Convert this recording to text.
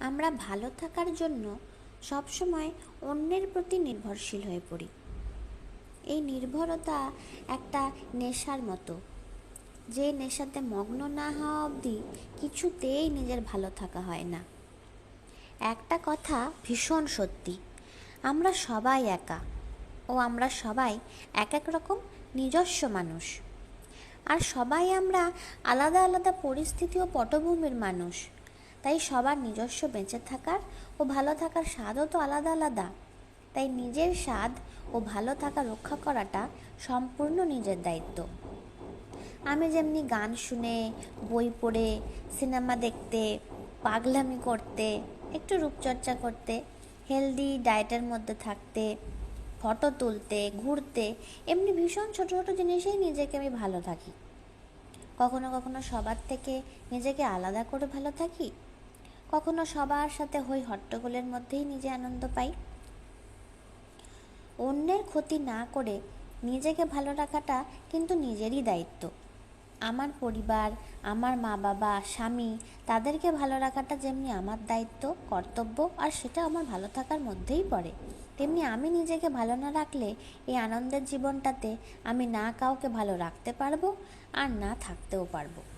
আমরা ভালো থাকার জন্য সবসময় অন্যের প্রতি নির্ভরশীল হয়ে পড়ি। এই নির্ভরতা একটা নেশার মতো। যে নেশাতে মগ্ন না হওয়া অবধি কিছুতেই নিজের ভালো থাকা হয় না। একটা কথা ভীষণ সত্যি, আমরা সবাই একা ও আমরা সবাই এক এক রকম নিজস্ব মানুষ। আর সবাই আমরা আলাদা আলাদা পরিস্থিতি ও পটভূমির মানুষ। তাই সবার নিজস্ব বেঁচে থাকার ও ভালো থাকার স্বাদও তো আলাদা আলাদা। তাই নিজের স্বাদ ও ভালো থাকা রক্ষা করাটা সম্পূর্ণ নিজের দায়িত্ব। আমি যেমনি গান শুনে, বই পড়ে, সিনেমা দেখতে, পাগলামি করতে, একটু রূপচর্চা করতে হেলদি ডায়েটের মধ্যে থাকতে ফটো তুলতে, ঘুরতে, এমনি ভীষণ ছোটো ছোটো জিনিসেই নিজেকে আমি ভালো থাকি। কখনো কখনো সবার থেকে নিজেকে আলাদা করে ভালো থাকি। কখনো সবার সাথে হই হট্টগোলের মধ্যেই নিজে আনন্দ পাই। অন্যের ক্ষতি না করে নিজেকে ভালো রাখাটা কিন্তু নিজেরই দায়িত্ব। আমার পরিবার, আমার মা বাবা, স্বামী, তাদেরকে ভালো রাখাটা যেমনি আমার দায়িত্ব, কর্তব্য আর সেটা আমার ভালো থাকার মধ্যেই পড়ে। তেমনি আমি নিজেকে ভালো না রাখলে এই আনন্দের জীবনটাতে আমি না কাউকে ভালো রাখতে পারব আর না থাকতেও পারব।